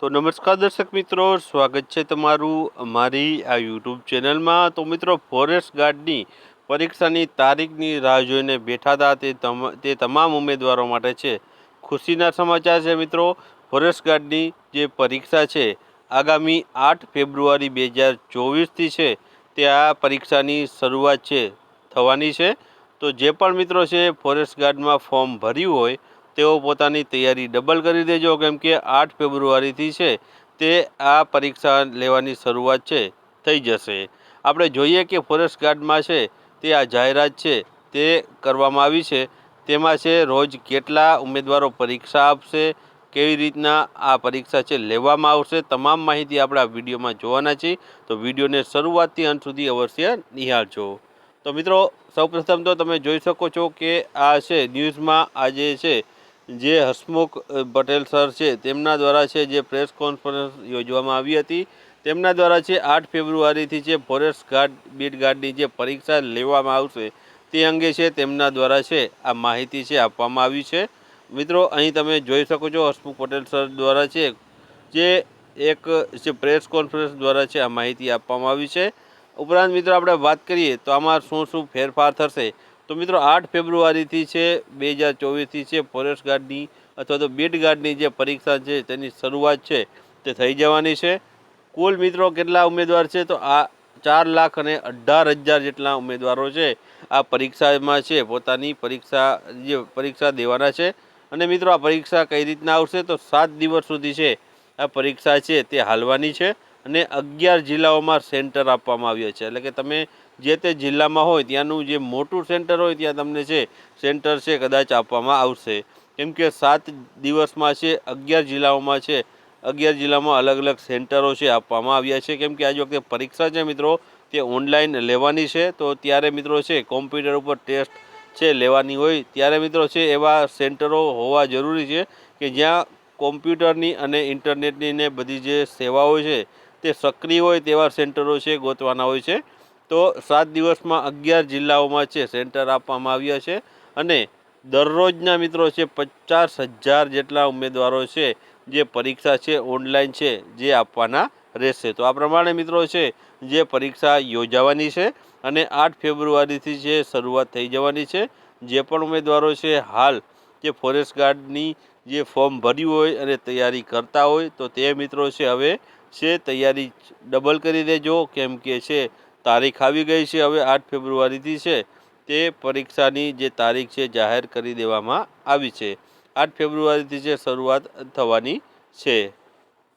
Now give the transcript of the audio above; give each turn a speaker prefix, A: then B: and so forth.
A: તો નમસ્કાર દર્શક મિત્રો, સ્વાગત છે તમારું અમારી આ યુટ્યુબ ચેનલમાં. તો મિત્રો ફોરેસ્ટ ગાર્ડની પરીક્ષાની તારીખની રાહ જોઈને બેઠા હતા. તે તે તમામ ઉમેદવારો માટે છે. ખુશીના સમાચાર છે મિત્રો ફોરેસ્ટ ગાર્ડની જે પરીક્ષા છે, આગામી આઠ ફેબ્રુઆરી બે હજાર ચોવીસથી છે, તે આ પરીક્ષાની શરૂઆત છે, થવાની છે. તો જે પણ મિત્રો છે ફોરેસ્ટ ગાર્ડમાં ફોર્મ ભર્યું હોય તેઓ પોતાની તૈયારી ડબલ કરી દેજો, કેમ કે આઠ ફેબ્રુઆરીથી છે તે આ પરીક્ષા લેવાની શરૂઆત છે, થઈ જશે. આપણે જોઈએ કે ફોરેસ્ટ ગાર્ડમાં છે તે આ જાહેરાત છે, તે કરવામાં આવી છે. તેમાં છે રોજ કેટલા ઉમેદવારો પરીક્ષા આપશે, કેવી રીતના આ પરીક્ષા છે લેવામાં આવશે, તમામ માહિતી આપણે આ વિડીયોમાં જોવાના છીએ. તો વિડીયોને શરૂઆતથી અંત સુધી અવશ્ય નિહાળજો. તો મિત્રો, સૌપ્રથમ તો તમે જોઈ શકો છો કે આ છે ન્યૂઝમાં આજે છે જે હસમુખ પટેલ સર છે, તેમના દ્વારા છે જે પ્રેસ કોન્ફરન્સ યોજવામાં આવી હતી, તેમના દ્વારા છે આઠ ફેબ્રુઆરીથી છે ફોરેસ્ટ ગાર્ડ, બીટ ગાર્ડની જે પરીક્ષા લેવામાં આવશે, તે અંગે છે તેમના દ્વારા છે આ માહિતી છે આપવામાં આવી છે. મિત્રો, અહીં તમે જોઈ શકો છો હસમુખ પટેલ સર દ્વારા છે જે એક, જે પ્રેસ કોન્ફરન્સ દ્વારા છે આ માહિતી આપવામાં આવી છે. ઉપરાંત મિત્રો, આપણે વાત કરીએ તો આમાં શું શું ફેરફાર થશે તો મિત્રો આઠ ફેબ્રુઆરીથી છે, બે હજાર ચોવીસથી છે ફોરેસ્ટ ગાર્ડની અથવા તો બીટ ગાર્ડની જે પરીક્ષા છે તેની શરૂઆત છે તે થઈ જવાની છે. કુલ મિત્રો કેટલા ઉમેદવાર છે? તો આ ચાર લાખ અને અઢાર હજાર જેટલા ઉમેદવારો છે આ પરીક્ષામાં છે, પોતાની પરીક્ષા, જે પરીક્ષા દેવાના છે. અને મિત્રો આ પરીક્ષા કઈ રીતના આવશે? તો સાત દિવસ સુધી છે આ પરીક્ષા છે તે હાલવાની છે અને અગિયાર જિલ્લાઓમાં સેન્ટર આપવામાં આવ્યા છે. એટલે કે તમે જે તે જિલ્લામાં હોય ત્યાંનું જે મોટું સેન્ટર હોય ત્યાં તમને છે, સેન્ટર છે કદાચ આપવામાં આવશે. કેમ કે સાત દિવસમાં છે, અગિયાર જિલ્લાઓમાં છે, અગિયાર જિલ્લામાં અલગ અલગ સેન્ટરો છે આપવામાં આવ્યા છે. કેમ કે આજ વખતે પરીક્ષા છે મિત્રો, તે ઓનલાઈન લેવાની છે. તો ત્યારે મિત્રો છે, કોમ્પ્યુટર ઉપર ટેસ્ટ છે લેવાની હોય, ત્યારે મિત્રો છે એવા સેન્ટરો હોવા જરૂરી છે કે જ્યાં કોમ્પ્યુટરની અને ઇન્ટરનેટની ને બધી જે સેવાઓ છે તે સક્રિય હોય તેવા સેન્ટરો છે ગોતવાના હોય છે. તો સાત દિવસમાં અગિયાર જિલ્લાઓમાં છે, સેન્ટર આપવામાં આવ્યા છે અને દરરોજના મિત્રો છે, પચાસ હજાર જેટલા ઉમેદવારો છે, જે પરીક્ષા છે, ઓનલાઈન છે, જે આપવાના રહેશે. તો આ પ્રમાણે મિત્રો છે, જે પરીક્ષા યોજાવાની છે અને આઠ ફેબ્રુઆરીથી છે શરૂઆત થઈ જવાની છે, જે પણ ઉમેદવારો છે, હાલ જે ફોરેસ્ટ ગાર્ડની જે ફોર્મ ભર્યું હોય અને તૈયારી કરતા હોય, તો તે મિત્રો છે, હવે છે, તૈયારી ડબલ કરી દેજો. કેમ કે છે તારીખ આવી ગઈ છે, હવે આઠ ફેબ્રુઆરીથી છે. તે પરીક્ષાની જે તારીખ છે, જાહેર કરી દેવામાં આવી છે. આઠ ફેબ્રુઆરીથી છે શરૂઆત થવાની છે.